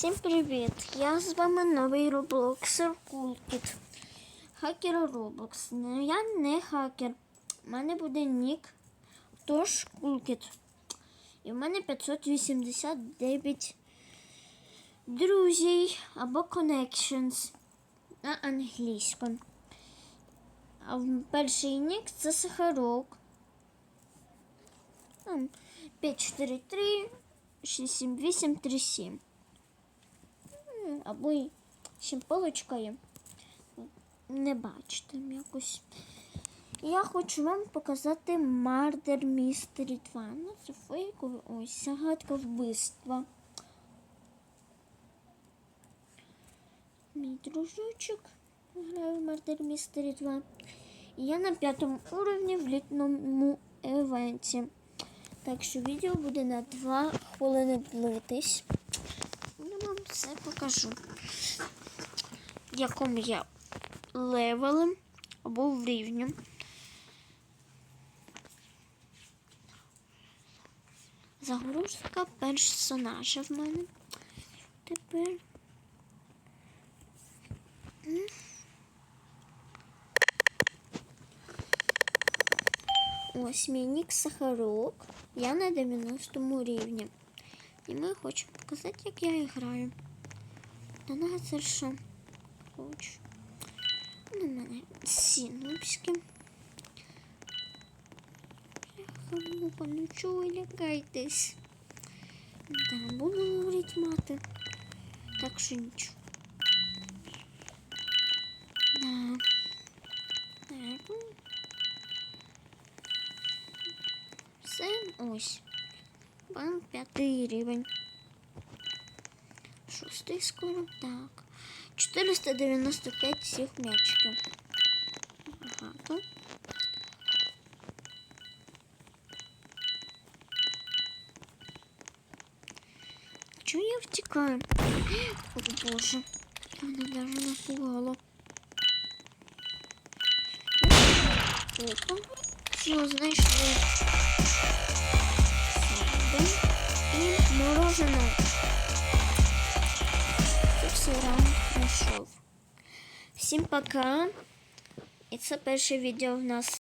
Всім привіт! Я з вами новий роблоксер Кулкіт. Хакер Roblox. Ну, я не хакер. У мене буде нік. Тож Кулкіт. І в мене 589 друзів або connections на англійському. А перший нік це Сахарок. Там 543 678 37. Або ще. Не бачите якось. Я хочу вам показати Murder Mystery 2. Ну, це фейкове. Ось загадка вбивства. Мій дружочок грає в Murder Mystery 2. І я на п'ятому уровні в літному евенті. Так що відео буде на 2 хвилини длитись. Вам все покажу. Якому я левелем або в рівні. Загрузка персонажа в мене. Тепер. Ось мій нік Сахарок. Я на 90 рівні. І ми хочемо показати, як я граю. До нас це що? Хочу. На мене сінупські. Халупа, ну чого ви лякаєтесь? Да, буду говорити мати. Так що нічого. Да. Так. ну. Все, ось. Банк п'ятий рівень. Шостий скоро. Так. 495 всіх м'ячиків. Багато. Чого я втікаю? О боже. Мене даже напугало. Опа. Все, знайшли. Садим. Мороженое. Тут все раунд пройшов. Пока. І це перше відео в нас